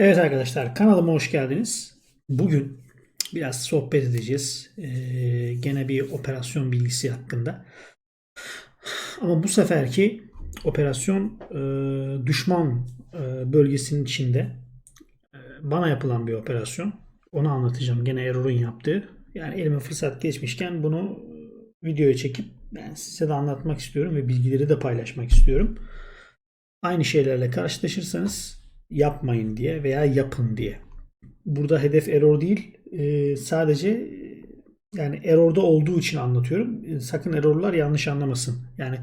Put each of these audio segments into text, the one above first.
Evet arkadaşlar kanalıma hoş geldiniz. Bugün biraz sohbet edeceğiz. Ee, gene bir operasyon bilgisi hakkında. Ama bu seferki operasyon e, düşman e, bölgesinin içinde e, bana yapılan bir operasyon. Onu anlatacağım. Gene Erol'un yaptığı. Yani elime fırsat geçmişken bunu videoya çekip ben size de anlatmak istiyorum ve bilgileri de paylaşmak istiyorum. Aynı şeylerle karşılaşırsanız yapmayın diye veya yapın diye. Burada hedef error değil. e, sadece yani error'da olduğu için anlatıyorum. E, sakın errorlar yanlış anlamasın. Yani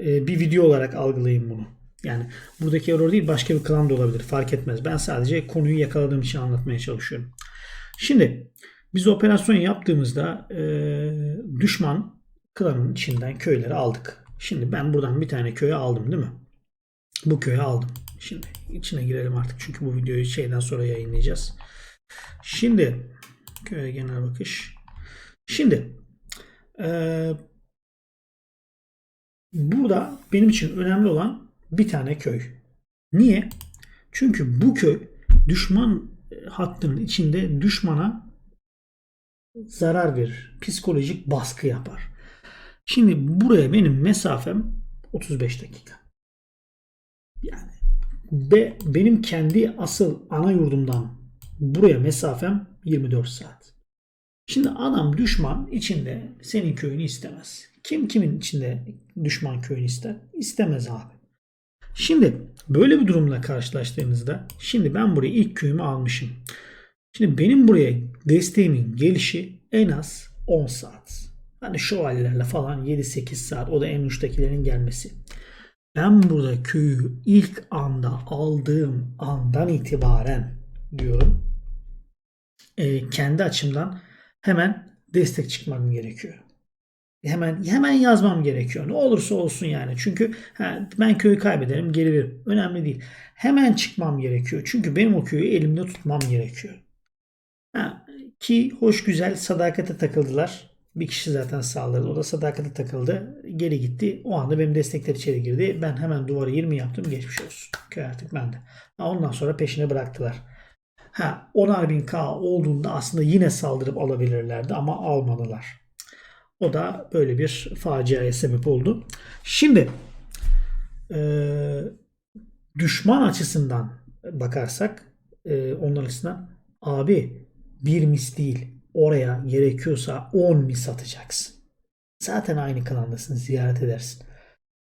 e, bir video olarak algılayın bunu. Yani buradaki error değil başka bir klan da olabilir. Fark etmez. Ben sadece konuyu yakaladığım için anlatmaya çalışıyorum. Şimdi biz operasyon yaptığımızda e, düşman klanın içinden köyleri aldık. Şimdi ben buradan bir tane köyü aldım değil mi? Bu köyü aldım. Şimdi içine girelim artık çünkü bu videoyu şeyden sonra yayınlayacağız. Şimdi köye genel bakış. Şimdi eee, burada benim için önemli olan bir tane köy. Niye? Çünkü bu köy düşman hattının içinde düşmana zarar verir. Psikolojik baskı yapar. Şimdi buraya benim mesafem 35 dakika. Yani ve benim kendi asıl ana yurdumdan buraya mesafem 24 saat. Şimdi adam düşman içinde senin köyünü istemez. Kim kimin içinde düşman köyünü ister? İstemez abi. Şimdi böyle bir durumla karşılaştığınızda şimdi ben buraya ilk köyümü almışım. Şimdi benim buraya desteğimin gelişi en az 10 saat. Hani şövalyelerle falan 7-8 saat o da en uçtakilerin gelmesi. Ben burada köyü ilk anda aldığım andan itibaren diyorum e, kendi açımdan hemen destek çıkmam gerekiyor. Hemen hemen yazmam gerekiyor. Ne olursa olsun yani. Çünkü ha, ben köyü kaybederim, geri veririm. Önemli değil. Hemen çıkmam gerekiyor. Çünkü benim o köyü elimde tutmam gerekiyor. Ha, ki hoş güzel sadakate takıldılar. Bir kişi zaten saldırdı. O da sadakate takıldı. Geri gitti. O anda benim destekler içeri girdi. Ben hemen duvarı 20 yaptım. Geçmiş olsun. Köy artık bende. Ondan sonra peşine bıraktılar. Ha, 10'ar bin K olduğunda aslında yine saldırıp alabilirlerdi ama almadılar. O da böyle bir faciaya sebep oldu. Şimdi eee, düşman açısından bakarsak eee onlar açısından abi bir mis değil oraya gerekiyorsa 10 mis atacaksın. Zaten aynı klandasın ziyaret edersin.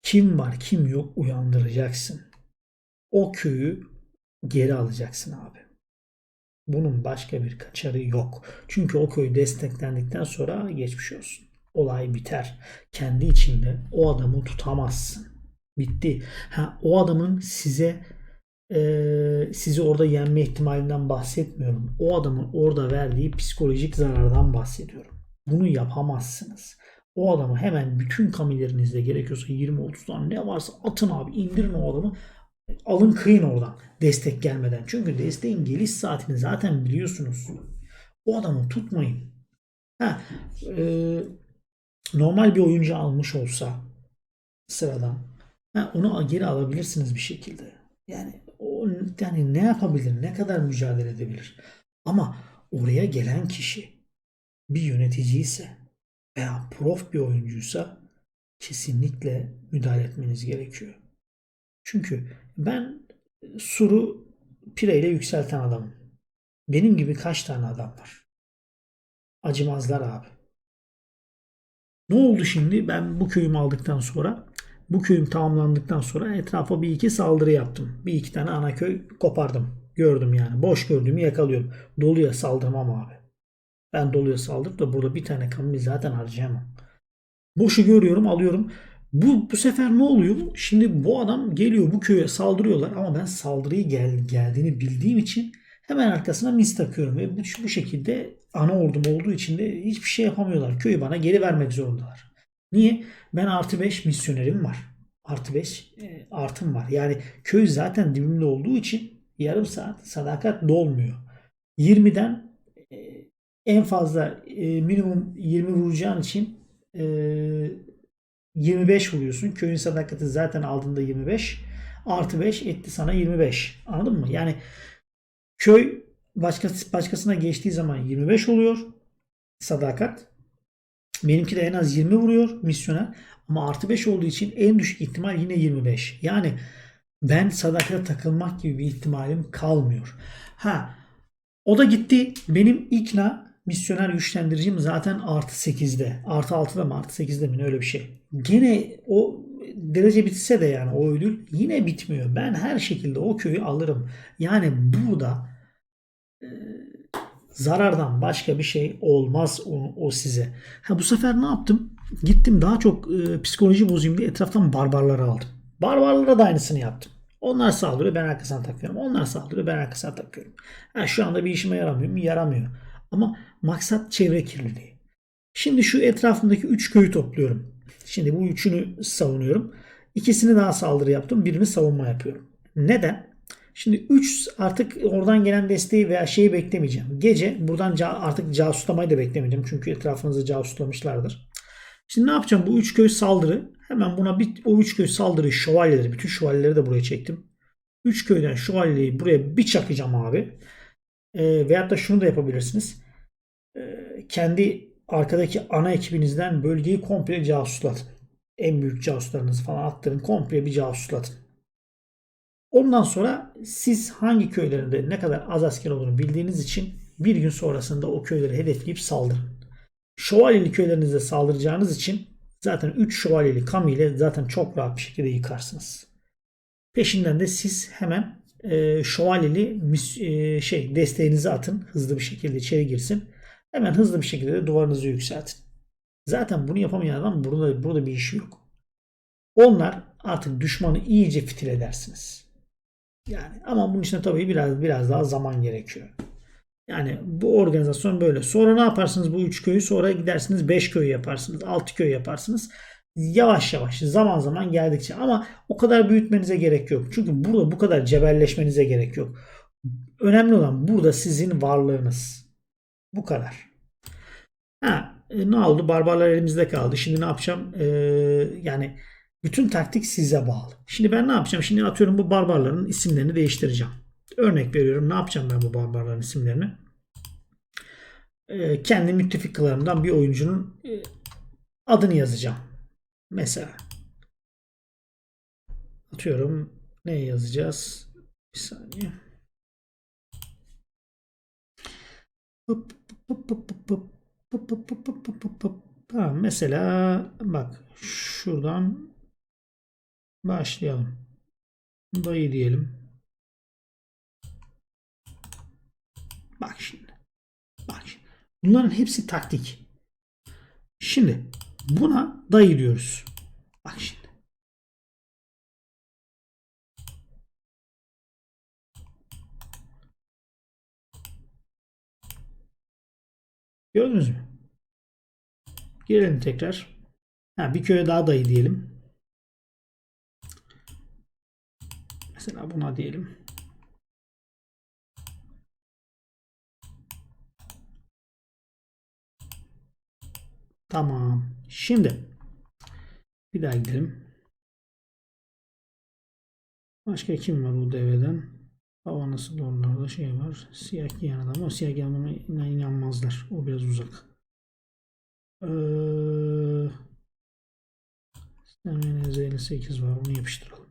Kim var kim yok uyandıracaksın. O köyü geri alacaksın abi. Bunun başka bir kaçarı yok. Çünkü o köy desteklendikten sonra geçmiş olsun. Olay biter. Kendi içinde o adamı tutamazsın. Bitti. Ha, o adamın size e, sizi orada yenme ihtimalinden bahsetmiyorum. O adamın orada verdiği psikolojik zarardan bahsediyorum. Bunu yapamazsınız. O adamı hemen bütün kamilerinizde gerekiyorsa 20-30 tane ne varsa atın abi indirin o adamı alın kıyın oradan destek gelmeden. Çünkü desteğin geliş saatini zaten biliyorsunuz. O adamı tutmayın. Ha, e, normal bir oyuncu almış olsa sıradan ha, onu geri alabilirsiniz bir şekilde. Yani o yani ne yapabilir? Ne kadar mücadele edebilir? Ama oraya gelen kişi bir yönetici ise veya prof bir oyuncuysa kesinlikle müdahale etmeniz gerekiyor. Çünkü ben suru pireyle yükselten adamım. Benim gibi kaç tane adam var? Acımazlar abi. Ne oldu şimdi? Ben bu köyümü aldıktan sonra bu köyüm tamamlandıktan sonra etrafa bir iki saldırı yaptım. Bir iki tane ana köy kopardım. Gördüm yani. Boş gördüğümü yakalıyorum. Doluya saldırmam abi. Ben doluya saldırıp da burada bir tane kamil zaten harcayamam. Boşu görüyorum alıyorum. Bu, bu sefer ne oluyor? Şimdi bu adam geliyor bu köye saldırıyorlar ama ben saldırıyı gel, geldiğini bildiğim için hemen arkasına mis takıyorum. Ve bu, bu şekilde ana ordum olduğu için de hiçbir şey yapamıyorlar. Köyü bana geri vermek zorundalar. Niye? Ben artı 5 misyonerim var. Artı 5 e, artım var. Yani köy zaten dibimde olduğu için yarım saat sadakat dolmuyor. 20'den e, en fazla e, minimum 20 vuracağın için e, 25 vuruyorsun. Köyün sadakati zaten aldığında 25. Artı 5 etti sana 25. Anladın mı? Yani Köy başkası, başkasına geçtiği zaman 25 oluyor. Sadakat. Benimki de en az 20 vuruyor misyoner. Ama artı 5 olduğu için en düşük ihtimal yine 25. Yani ben sadakate takılmak gibi bir ihtimalim kalmıyor. Ha o da gitti. Benim ikna misyoner güçlendiricim zaten artı 8'de. Artı 6'da mı artı 8'de mi öyle bir şey. Gene o derece bitse de yani o ödül yine bitmiyor. Ben her şekilde o köyü alırım. Yani burada e, zarardan başka bir şey olmaz o, o size. Ha bu sefer ne yaptım? Gittim daha çok e, psikoloji bozayım diye etraftan barbarları aldım. Barbarlara da aynısını yaptım. Onlar saldırıyor ben arkasına takıyorum. Onlar saldırıyor ben arkasına takıyorum. Ha, şu anda bir işime yaramıyor mu? Yaramıyor. Ama maksat çevre kirliliği. Şimdi şu etrafımdaki 3 köyü topluyorum. Şimdi bu üçünü savunuyorum. İkisini daha saldırı yaptım. Birini savunma yapıyorum. Neden? Şimdi 3 artık oradan gelen desteği veya şeyi beklemeyeceğim. Gece buradan artık casuslamayı da beklemeyeceğim. Çünkü etrafınızı casuslamışlardır. Şimdi ne yapacağım? Bu 3 köy saldırı. Hemen buna bir, o 3 köy saldırı şövalyeleri. Bütün şövalyeleri de buraya çektim. 3 köyden şövalyeyi buraya bir çakacağım abi. E, veyahut da şunu da yapabilirsiniz. E, kendi arkadaki ana ekibinizden bölgeyi komple casuslatın. En büyük casuslarınızı falan attırın. Komple bir casuslatın. Ondan sonra siz hangi köylerinde ne kadar az asker olduğunu bildiğiniz için bir gün sonrasında o köyleri hedefleyip saldırın. Şövalyeli köylerinize saldıracağınız için zaten 3 şövalyeli kami ile zaten çok rahat bir şekilde yıkarsınız. Peşinden de siz hemen e, şövalyeli e, şey desteğinizi atın. Hızlı bir şekilde içeri girsin. Hemen hızlı bir şekilde de duvarınızı yükseltin. Zaten bunu yapamayan adam burada, burada bir işi yok. Onlar artık düşmanı iyice fitil edersiniz. Yani ama bunun için tabii biraz biraz daha zaman gerekiyor. Yani bu organizasyon böyle. Sonra ne yaparsınız bu 3 köyü? Sonra gidersiniz 5 köy yaparsınız. 6 köy yaparsınız. Yavaş yavaş zaman zaman geldikçe ama o kadar büyütmenize gerek yok. Çünkü burada bu kadar cebelleşmenize gerek yok. Önemli olan burada sizin varlığınız. Bu kadar. Ha, e, ne oldu? Barbarlar elimizde kaldı. Şimdi ne yapacağım? Ee, yani bütün taktik size bağlı. Şimdi ben ne yapacağım? Şimdi atıyorum bu barbarların isimlerini değiştireceğim. Örnek veriyorum. Ne yapacağım ben bu barbarların isimlerini? Ee, kendi müttefiklerimden bir oyuncunun e, adını yazacağım. Mesela atıyorum ne yazacağız? Bir saniye. Tamam, mesela bak şuradan başlayalım. Dayı diyelim. Bak şimdi. Bak şimdi. Bunların hepsi taktik. Şimdi buna dayı diyoruz. Bak şimdi. Gördünüz mü? Gelelim tekrar. Ha, bir köye daha dayı diyelim. Mesela buna diyelim. Tamam. Şimdi bir daha gidelim. Başka kim var bu devreden? Hava nasıl oralarda şey var. Siyah giyen adam. O siyah giyen adama inan- inanmazlar. O biraz uzak. Ee, SMNZ 58 var. Onu yapıştıralım.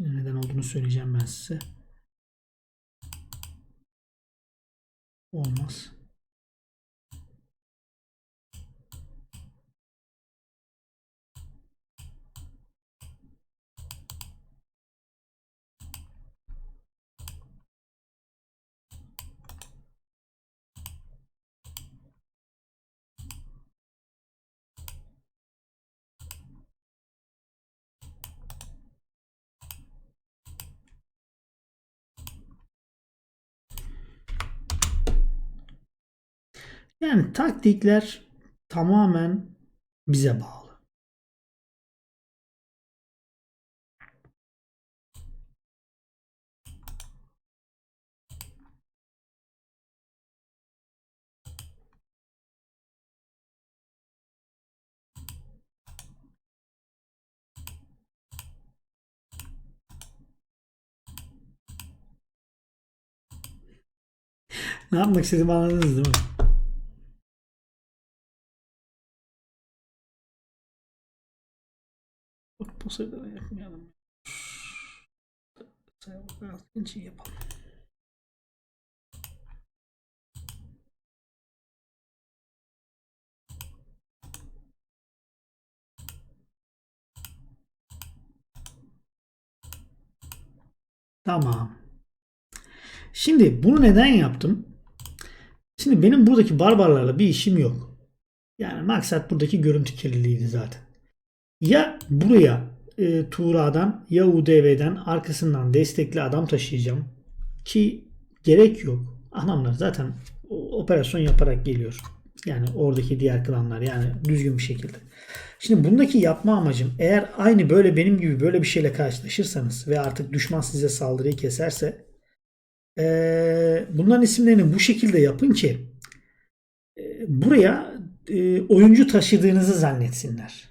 Şimdi neden olduğunu söyleyeceğim ben size. Olmaz. Yani taktikler tamamen bize bağlı. ne yapmak istediğimi anladınız değil mi? Bu sefer yapmayalım. Biraz ince yapalım. Tamam. Şimdi bunu neden yaptım? Şimdi benim buradaki barbarlarla bir işim yok. Yani maksat buradaki görüntü kirliliğiydi zaten. Ya buraya e, Tuğra'dan ya UDV'den arkasından destekli adam taşıyacağım. Ki gerek yok. Adamlar zaten operasyon yaparak geliyor. Yani oradaki diğer klanlar yani düzgün bir şekilde. Şimdi bundaki yapma amacım eğer aynı böyle benim gibi böyle bir şeyle karşılaşırsanız ve artık düşman size saldırıyı keserse eee, bunların isimlerini bu şekilde yapın ki e, buraya e, oyuncu taşıdığınızı zannetsinler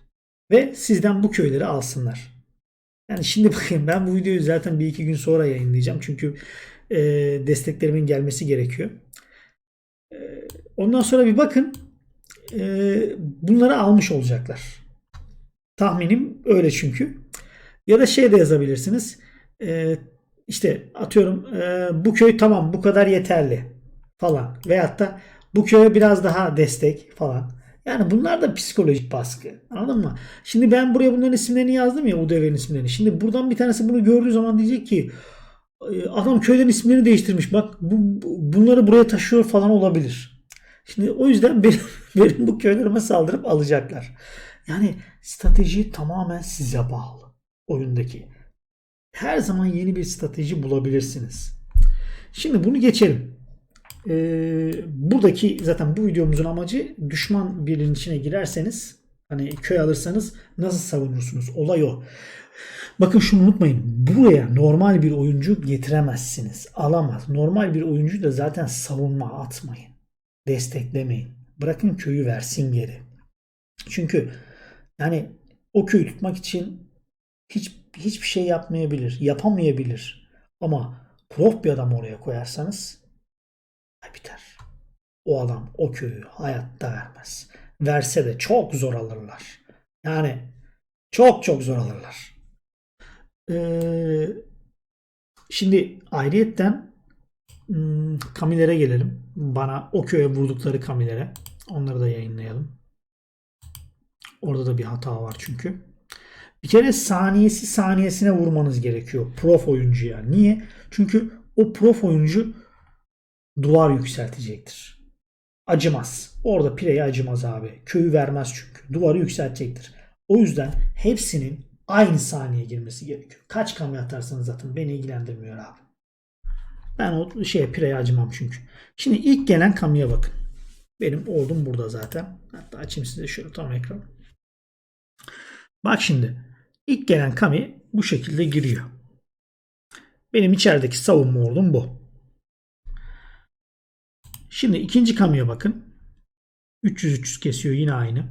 ve sizden bu köyleri alsınlar. Yani şimdi bakın ben bu videoyu zaten bir iki gün sonra yayınlayacağım çünkü e, desteklerimin gelmesi gerekiyor. E, ondan sonra bir bakın e, bunları almış olacaklar. Tahminim öyle çünkü. Ya da şey de yazabilirsiniz. E, işte atıyorum e, bu köy tamam bu kadar yeterli falan. Veyahut da bu köye biraz daha destek falan. Yani bunlar da psikolojik baskı. Anladın mı? Şimdi ben buraya bunların isimlerini yazdım ya UDV'nin isimlerini. Şimdi buradan bir tanesi bunu gördüğü zaman diyecek ki "E, adam köyden isimlerini değiştirmiş. Bak bu- bunları buraya taşıyor falan olabilir. Şimdi o yüzden benim, benim bu köylerime saldırıp alacaklar. Yani strateji tamamen size bağlı. Oyundaki. Her zaman yeni bir strateji bulabilirsiniz. Şimdi bunu geçelim. Ee, buradaki zaten bu videomuzun amacı düşman birinin içine girerseniz hani köy alırsanız nasıl savunursunuz? Olay o. Bakın şunu unutmayın. Buraya normal bir oyuncu getiremezsiniz. Alamaz. Normal bir oyuncu da zaten savunma atmayın. Desteklemeyin. Bırakın köyü versin geri. Çünkü yani o köyü tutmak için hiç hiçbir şey yapmayabilir, yapamayabilir. Ama prof bir adam oraya koyarsanız biter. O adam o köyü hayatta vermez. Verse de çok zor alırlar. Yani çok çok zor alırlar. Ee, şimdi ayrıyetten hmm, kamilere gelelim. Bana o köye vurdukları kamilere. Onları da yayınlayalım. Orada da bir hata var çünkü. Bir kere saniyesi saniyesine vurmanız gerekiyor prof oyuncuya. Niye? Çünkü o prof oyuncu duvar yükseltecektir. Acımaz. Orada pireye acımaz abi. Köyü vermez çünkü. Duvarı yükseltecektir. O yüzden hepsinin aynı saniye girmesi gerekiyor. Kaç kamya atarsanız zaten beni ilgilendirmiyor abi. Ben o şeye pireye acımam çünkü. Şimdi ilk gelen kamya bakın. Benim ordum burada zaten. Hatta açayım size şöyle tam ekran. Bak şimdi. ilk gelen kami bu şekilde giriyor. Benim içerideki savunma ordum bu. Şimdi ikinci kamiye bakın. 300-300 kesiyor yine aynı.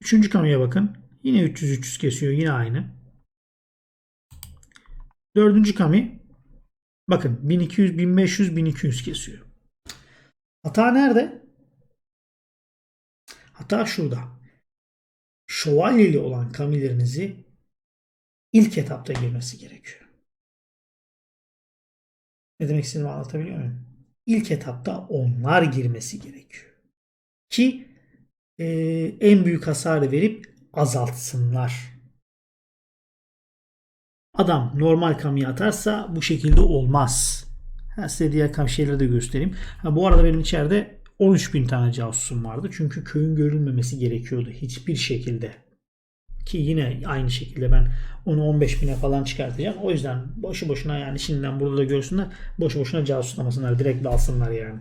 Üçüncü kamiye bakın. Yine 300-300 kesiyor yine aynı. Dördüncü kami bakın 1200, 1500, 1200 kesiyor. Hata nerede? Hata şurada. Şövalyeli olan kamilerinizi ilk etapta girmesi gerekiyor. Ne demek istediğimi anlatabiliyor muyum? İlk etapta onlar girmesi gerekiyor. Ki e, en büyük hasarı verip azaltsınlar. Adam normal kamiye atarsa bu şekilde olmaz. Ha, size diğer kam de göstereyim. Ha, bu arada benim içeride 13 bin tane casusum vardı. Çünkü köyün görülmemesi gerekiyordu hiçbir şekilde. Ki yine aynı şekilde ben onu 15 bine falan çıkartacağım. O yüzden boşu boşuna yani şimdiden burada da görsünler. Boşu boşuna casuslamasınlar. Direkt dalsınlar yani.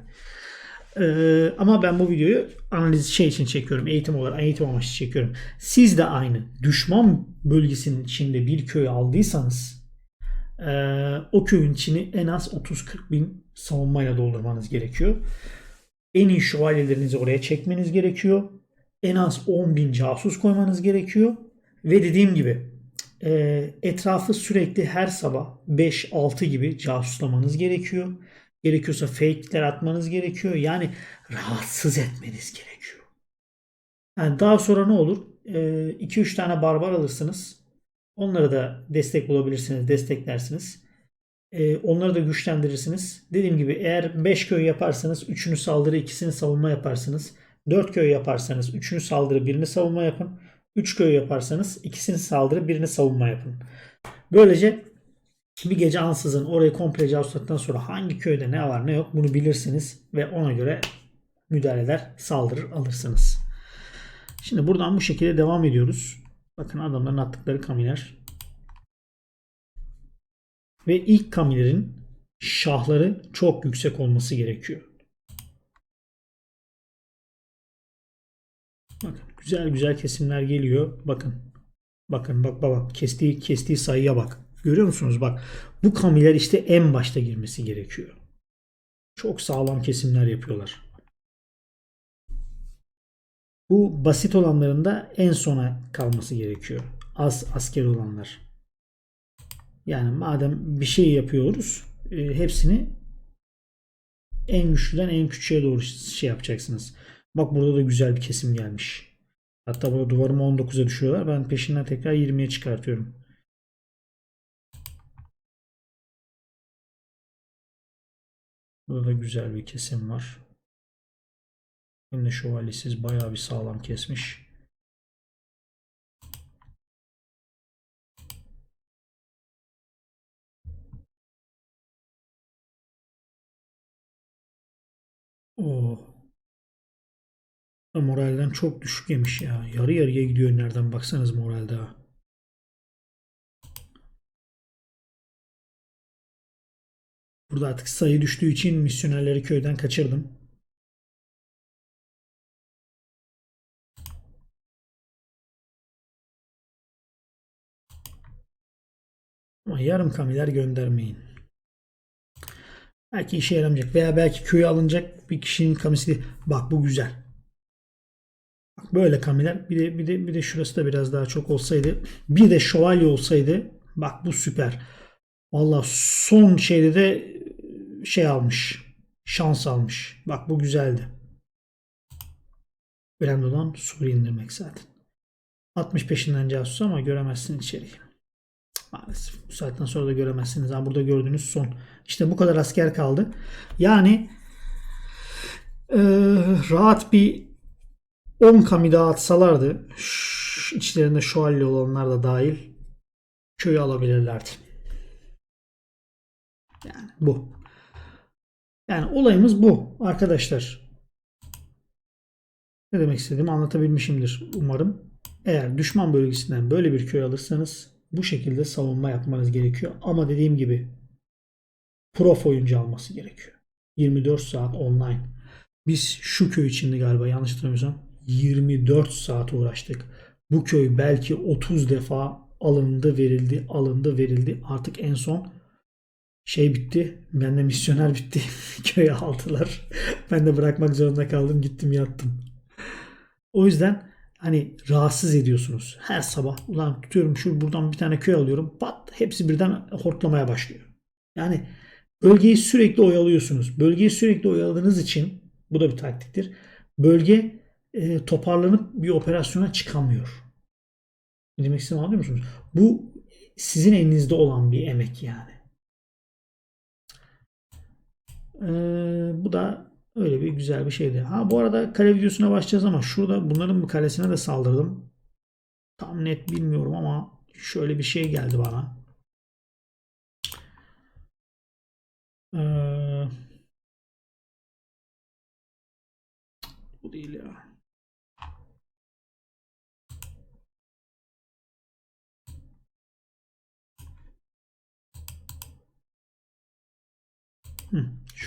Ee, ama ben bu videoyu analiz şey için çekiyorum. Eğitim olarak, eğitim amaçlı çekiyorum. Siz de aynı. Düşman bölgesinin içinde bir köy aldıysanız ee, o köyün içini en az 30-40 bin savunmayla doldurmanız gerekiyor. En iyi şövalyelerinizi oraya çekmeniz gerekiyor. En az 10 bin casus koymanız gerekiyor. Ve dediğim gibi e, etrafı sürekli her sabah 5-6 gibi casuslamanız gerekiyor. Gerekiyorsa fake'ler atmanız gerekiyor. Yani rahatsız etmeniz gerekiyor. Yani daha sonra ne olur? 2-3 tane barbar alırsınız. Onlara da destek bulabilirsiniz, desteklersiniz. Ee, onları da güçlendirirsiniz. Dediğim gibi eğer 5 köy yaparsanız 3'ünü saldırı, 2'sini savunma yaparsınız. 4 köy yaparsanız 3'ünü saldırı, birini savunma yapın. 3 köy yaparsanız ikisini saldırı, birini savunma yapın. Böylece bir gece ansızın orayı komple casusladıktan sonra hangi köyde ne var ne yok bunu bilirsiniz ve ona göre müdahaleler saldırır alırsınız. Şimdi buradan bu şekilde devam ediyoruz. Bakın adamların attıkları kamiler. Ve ilk kamilerin şahları çok yüksek olması gerekiyor. Bakın güzel güzel kesimler geliyor. Bakın. Bakın bak bak kestiği kestiği sayıya bak. Görüyor musunuz? Bak bu kamiler işte en başta girmesi gerekiyor. Çok sağlam kesimler yapıyorlar. Bu basit olanların da en sona kalması gerekiyor. Az asker olanlar. Yani madem bir şey yapıyoruz e, hepsini en güçlüden en küçüğe doğru şey yapacaksınız. Bak burada da güzel bir kesim gelmiş. Hatta burada duvarımı 19'a düşüyorlar. Ben peşinden tekrar 20'ye çıkartıyorum. Burada da güzel bir kesim var. Hem de şövalyesiz bayağı bir sağlam kesmiş. Oo. Moralden çok düşük yemiş ya. Yarı yarıya gidiyor nereden baksanız moralde ha. Burada artık sayı düştüğü için misyonerleri köyden kaçırdım. Ama yarım kamiler göndermeyin. Belki işe yaramayacak veya belki köye alınacak bir kişinin kamisi. Bak bu güzel. Böyle kamiler bir de bir de bir de şurası da biraz daha çok olsaydı. Bir de şövalye olsaydı. Bak bu süper. Valla son şeyde de şey almış. Şans almış. Bak bu güzeldi. Önemli olan soru indirmek zaten. 60 peşinden casus ama göremezsin içeriği. Maalesef. Bu saatten sonra da göremezsiniz. Ha, burada gördüğünüz son. İşte bu kadar asker kaldı. Yani e, rahat bir 10 kami daha atsalardı içlerinde şövalye olanlar da dahil köyü alabilirlerdi. Yani bu. Yani olayımız bu arkadaşlar. Ne demek istediğimi anlatabilmişimdir umarım. Eğer düşman bölgesinden böyle bir köy alırsanız bu şekilde savunma yapmanız gerekiyor. Ama dediğim gibi prof oyuncu alması gerekiyor. 24 saat online. Biz şu köy içinde galiba yanlış hatırlamıyorsam 24 saat uğraştık. Bu köy belki 30 defa alındı verildi alındı verildi. Artık en son şey bitti. Bende misyoner bitti. Köyü aldılar. ben de bırakmak zorunda kaldım. Gittim yattım. O yüzden hani rahatsız ediyorsunuz. Her sabah ulan tutuyorum şu buradan bir tane köy alıyorum. Pat hepsi birden hortlamaya başlıyor. Yani bölgeyi sürekli oyalıyorsunuz. Bölgeyi sürekli oyaladığınız için bu da bir taktiktir. Bölge e, toparlanıp bir operasyona çıkamıyor. Ne demek istediğimi anlıyor musunuz? Bu sizin elinizde olan bir emek yani. Ee, bu da öyle bir güzel bir şeydi. Ha bu arada kale videosuna başlayacağız ama şurada bunların bir kalesine de saldırdım. Tam net bilmiyorum ama şöyle bir şey geldi bana. Ee, bu değil ya.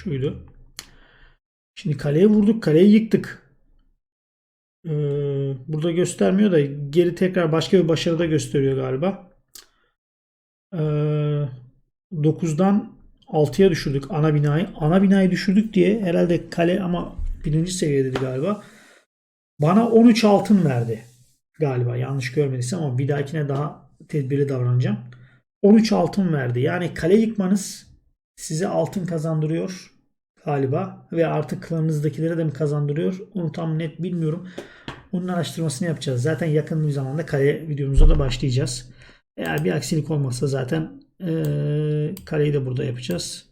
Şuydu. Şimdi kaleye vurduk. Kaleyi yıktık. Ee, burada göstermiyor da geri tekrar başka bir başarıda gösteriyor galiba. Ee, 9'dan 6'ya düşürdük ana binayı. Ana binayı düşürdük diye herhalde kale ama birinci seviyedeydi galiba. Bana 13 altın verdi galiba yanlış görmediysem ama bir dahakine daha tedbiri davranacağım. 13 altın verdi. Yani kale yıkmanız size altın kazandırıyor galiba ve artık klanınızdakilere de mi kazandırıyor onu tam net bilmiyorum. Onun araştırmasını yapacağız. Zaten yakın bir zamanda kale videomuza da başlayacağız. Eğer bir aksilik olmazsa zaten eee, kaleyi de burada yapacağız.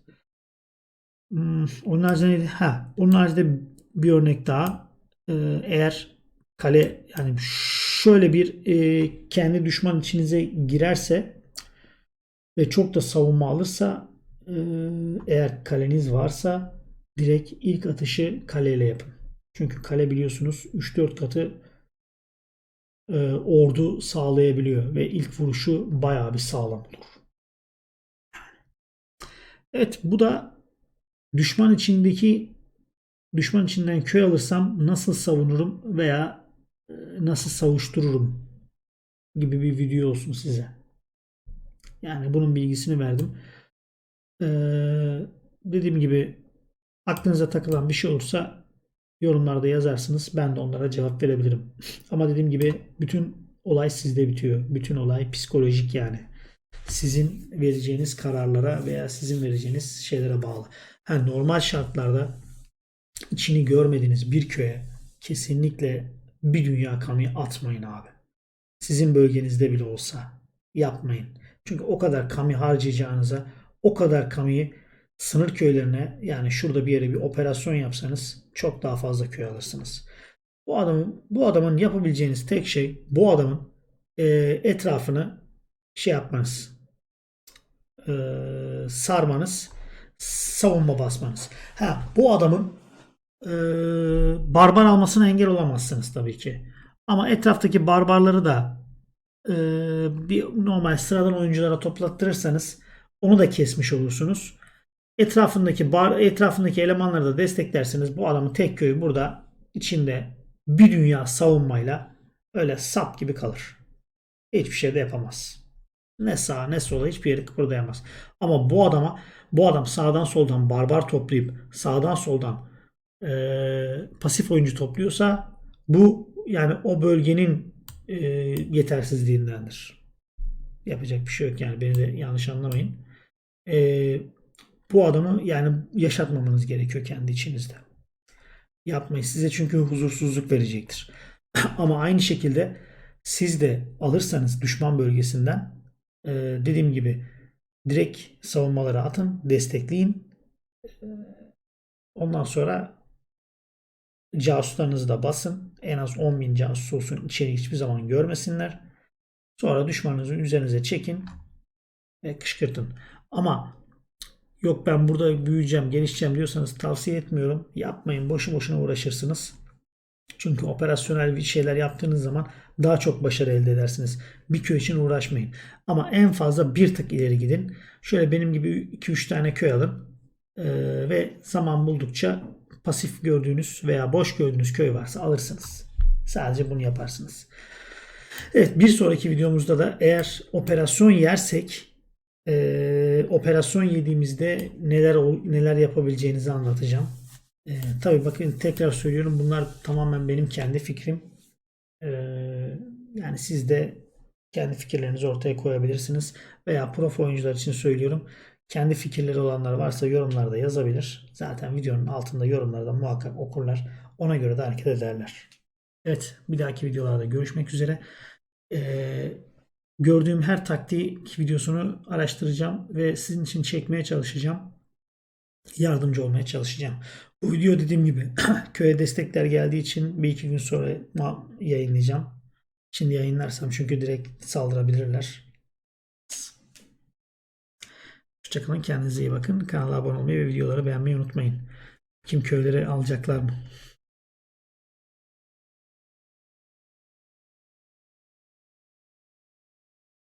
Hmm, onun haricinde ha, onun haricinde bir örnek daha. Eee, eğer kale yani şöyle bir eee, kendi düşman içinize girerse ve çok da savunma alırsa eee, eğer kaleniz varsa direkt ilk atışı kaleyle yapın. Çünkü kale biliyorsunuz 3-4 katı e, ordu sağlayabiliyor ve ilk vuruşu bayağı bir sağlam olur. Evet bu da düşman içindeki düşman içinden köy alırsam nasıl savunurum veya e, nasıl savuştururum gibi bir video olsun size. Yani bunun bilgisini verdim. Ee, dediğim gibi aklınıza takılan bir şey olursa yorumlarda yazarsınız. Ben de onlara cevap verebilirim. Ama dediğim gibi bütün olay sizde bitiyor. Bütün olay psikolojik yani. Sizin vereceğiniz kararlara veya sizin vereceğiniz şeylere bağlı. Ha, normal şartlarda içini görmediğiniz bir köye kesinlikle bir dünya kami atmayın abi. Sizin bölgenizde bile olsa yapmayın. Çünkü o kadar kami harcayacağınıza o kadar kamiyi sınır köylerine yani şurada bir yere bir operasyon yapsanız çok daha fazla köy alırsınız. Bu adamın bu adamın yapabileceğiniz tek şey bu adamın e, etrafını şey yapmanız. e, sarmanız, savunma basmanız. Ha bu adamın e, barbar almasına engel olamazsınız tabii ki. Ama etraftaki barbarları da e, bir normal sıradan oyunculara toplattırırsanız onu da kesmiş olursunuz. Etrafındaki bar, etrafındaki elemanları da desteklerseniz bu adamın tek köyü burada içinde bir dünya savunmayla öyle sap gibi kalır. Hiçbir şey de yapamaz. Ne sağa ne sola hiçbir yeri kıpırdayamaz. Ama bu adama bu adam sağdan soldan barbar toplayıp sağdan soldan eee, pasif oyuncu topluyorsa bu yani o bölgenin eee, yetersizliğindendir. Yapacak bir şey yok yani beni de yanlış anlamayın. Eee, bu adamı yani yaşatmamanız gerekiyor kendi içinizde. Yapmayın. Size çünkü huzursuzluk verecektir. Ama aynı şekilde siz de alırsanız düşman bölgesinden e, dediğim gibi direkt savunmaları atın, destekleyin. E, Ondan sonra casuslarınızı da basın. En az 10.000 casus olsun. içeri hiçbir zaman görmesinler. Sonra düşmanınızı üzerinize çekin ve kışkırtın. Ama yok ben burada büyüyeceğim, gelişeceğim diyorsanız tavsiye etmiyorum. Yapmayın. Boşu boşuna uğraşırsınız. Çünkü operasyonel bir şeyler yaptığınız zaman daha çok başarı elde edersiniz. Bir köy için uğraşmayın. Ama en fazla bir tık ileri gidin. Şöyle benim gibi 2-3 tane köy alın. Ee, ve zaman buldukça pasif gördüğünüz veya boş gördüğünüz köy varsa alırsınız. Sadece bunu yaparsınız. Evet bir sonraki videomuzda da eğer operasyon yersek e, operasyon yediğimizde neler neler yapabileceğinizi anlatacağım. E, tabii bakın tekrar söylüyorum bunlar tamamen benim kendi fikrim. E, yani siz de kendi fikirlerinizi ortaya koyabilirsiniz. Veya prof oyuncular için söylüyorum. Kendi fikirleri olanlar varsa yorumlarda yazabilir. Zaten videonun altında yorumlarda muhakkak okurlar. Ona göre de hareket ederler. Evet bir dahaki videolarda görüşmek üzere. Ee, gördüğüm her taktik videosunu araştıracağım ve sizin için çekmeye çalışacağım. Yardımcı olmaya çalışacağım. Bu video dediğim gibi köye destekler geldiği için bir iki gün sonra yayınlayacağım. Şimdi yayınlarsam çünkü direkt saldırabilirler. Hoşçakalın kendinize iyi bakın. Kanala abone olmayı ve videoları beğenmeyi unutmayın. Kim köyleri alacaklar mı?